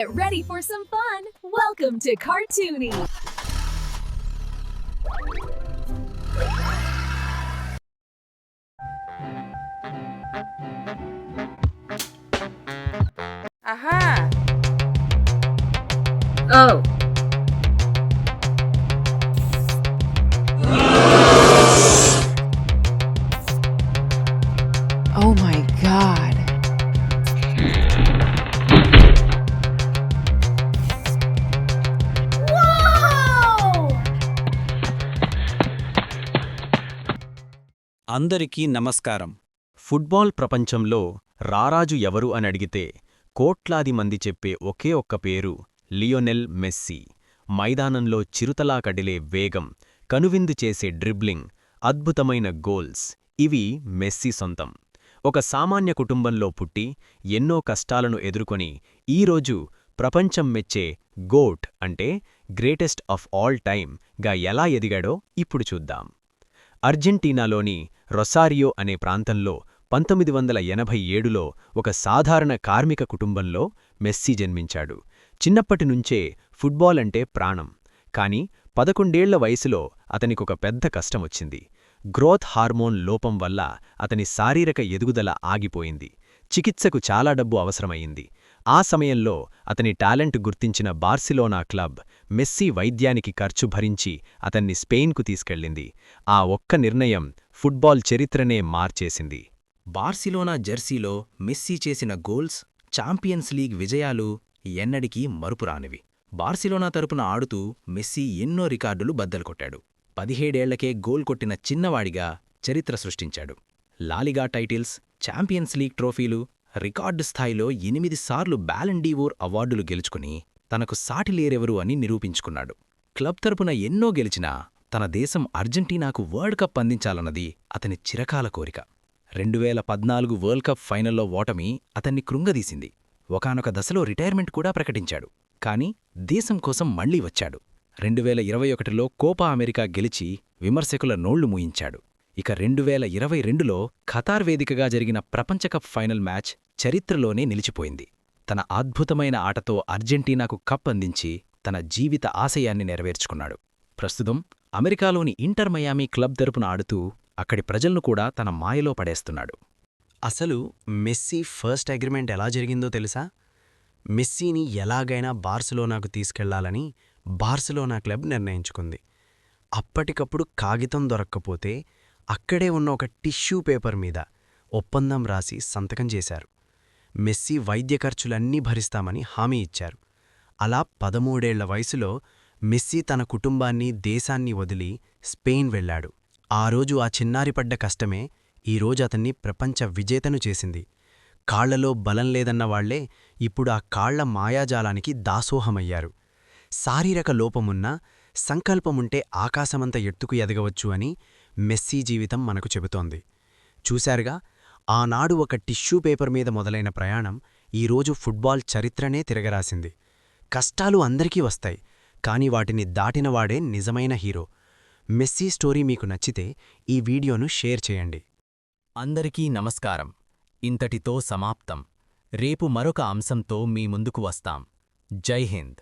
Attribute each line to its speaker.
Speaker 1: Get ready for some fun. Welcome to Cartoony.
Speaker 2: Aha!
Speaker 1: Oh.
Speaker 3: అందరికీ నమస్కారం. Football ప్రపంచంలో రారాజు ఎవరు అని అడిగితే కోట్లాది మంది చెప్పే ఒకే ఒక్క పేరు లియోనెల్ మెస్సీ. మైదానంలో చిరుతలా కడిలే వేగం కనువిందు చేసే డ్రిబ్లింగ్ అద్భుతమైన గోల్స్ ఇవి మెస్సీ సొంతం. ఒక సామాన్య కుటుంబంలో పుట్టి ఎన్నో కష్టాలను ఎదుర్కొని ఈరోజు ప్రపంచం మెచ్చే గోట్ అంటే గ్రేటెస్ట్ ఆఫ్ ఆల్ టైమ్గా ఎలా ఎదిగాడో ఇప్పుడు చూద్దాం. అర్జెంటీనాలోని రొసారియో అనే ప్రాంతంలో పంతొమ్మిది వందల ఎనభై ఏడులో ఒక సాధారణ కార్మిక కుటుంబంలో మెస్సీ జన్మించాడు. చిన్నప్పటినుంచే ఫుట్బాల్ అంటే ప్రాణం. కాని పదకొండేళ్ళ వయసులో అతనికొక పెద్ద కష్టమొచ్చింది. గ్రోత్ హార్మోన్ లోపం వల్ల అతని శారీరక ఎదుగుదల ఆగిపోయింది. చికిత్సకు చాలా డబ్బు అవసరమయ్యింది. ఆ సమయంలో అతని టాలెంట్ గుర్తించిన బార్సిలోనా క్లబ్ మెస్సీ వైద్యానికి ఖర్చు భరించి అతన్ని స్పెయిన్కు తీసుకెళ్ళింది. ఆ ఒక్క నిర్ణయం ఫుట్బాల్ చరిత్రనే మార్చేసింది.
Speaker 4: బార్సిలోనా జెర్సీలో మెస్సీ చేసిన గోల్స్ ఛాంపియన్స్ లీగ్ విజయాలు ఎన్నడికీ మరుపురానివి. బార్సిలోనా తరపున ఆడుతూ మెస్సీ ఎన్నో రికార్డులు బద్దలుకొట్టాడు. పదిహేడేళ్ళకే గోల్ కొట్టిన చిన్నవాడిగా చరిత్ర సృష్టించాడు. La Liga titles champions league ట్రోఫీలు record స్థాయిలో ఎనిమిది సార్లు బ్యాలెండీవోర్ అవార్డులు గెలుచుకుని తనకు సాటిలేరెవరు అని నిరూపించుకున్నాడు. క్లబ్ తరపున ఎన్నో గెలిచినా తన దేశం అర్జెంటీనాకు వరల్డ్ కప్ అందించాలన్నది అతని చిరకాల కోరిక. రెండువేల పద్నాలుగు వరల్డ్ కప్ ఫైనల్లో ఓటమి అతన్ని కృంగదీసింది. ఒకానొక దశలో రిటైర్మెంట్ కూడా ప్రకటించాడు. కాని దేశం కోసం మళ్ళీ వచ్చాడు. రెండువేల ఇరవై ఒకటిలో కోపా అమెరికా గెలిచి విమర్శకుల నోళ్ళు మూయించాడు. ఇక రెండువేల ఇరవై రెండులో ఖతార్ వేదికగా జరిగిన ప్రపంచకప్ ఫైనల్ మ్యాచ్ చరిత్రలోనే నిలిచిపోయింది. తన అద్భుతమైన ఆటతో అర్జెంటీనాకు కప్ అందించి తన జీవిత ఆశయాన్ని నెరవేర్చుకున్నాడు. ప్రస్తుతం అమెరికాలోని ఇంటర్ మయామీ క్లబ్ తరపున ఆడుతూ అక్కడి ప్రజలను కూడా తన మాయలో పడేస్తున్నాడు.
Speaker 3: అసలు మెస్సీ ఫస్ట్ అగ్రిమెంట్ ఎలా జరిగిందో తెలుసా? మెస్సీని ఎలాగైనా బార్సిలోనాకు తీసుకెళ్ళాలని బార్సిలోనా క్లబ్ నిర్ణయించుకుంది. అప్పటికప్పుడు కాగితం దొరక్కపోతే అక్కడే ఉన్న ఒక టిష్యూ పేపర్ మీద ఒప్పందం రాసి సంతకం చేశారు. మెస్సీ వైద్య ఖర్చులన్నీ భరిస్తామని హామీ ఇచ్చారు. అలా పదమూడేళ్ళ వయసులో మెస్సీ తన కుటుంబాన్ని దేశాన్ని వదిలి స్పెయిన్ వెళ్ళాడు. ఆ రోజు ఆ చిన్నారి పడ్డ కష్టమే ఈరోజు అతన్ని ప్రపంచ విజేతను చేసింది. కాళ్ళలో బలం లేదన్న వాళ్ళే ఇప్పుడు ఆ కాళ్ళ మాయాజాలానికి దాసోహమయ్యారు. శారీరక లోపమున్నా సంకల్పముంటే ఆకాశమంత ఎత్తుకు ఎదగవచ్చు అని మెస్సీ జీవితం మనకు చెబుతోంది. చూశారుగా ఆనాడు ఒక టిష్యూ పేపర్ మీద మొదలైన ప్రయాణం ఈరోజు ఫుట్బాల్ చరిత్రనే తిరగరాసింది. కష్టాలు అందరికీ వస్తాయి కాని వాటిని దాటినవాడే నిజమైన హీరో. మెస్సీ స్టోరీ మీకు నచ్చితే ఈ వీడియోను షేర్ చేయండి.
Speaker 4: అందరికీ నమస్కారం. ఇంతటితో సమాప్తం. రేపు మరొక అంశంతో మీ ముందుకు వస్తాం. జై హింద్.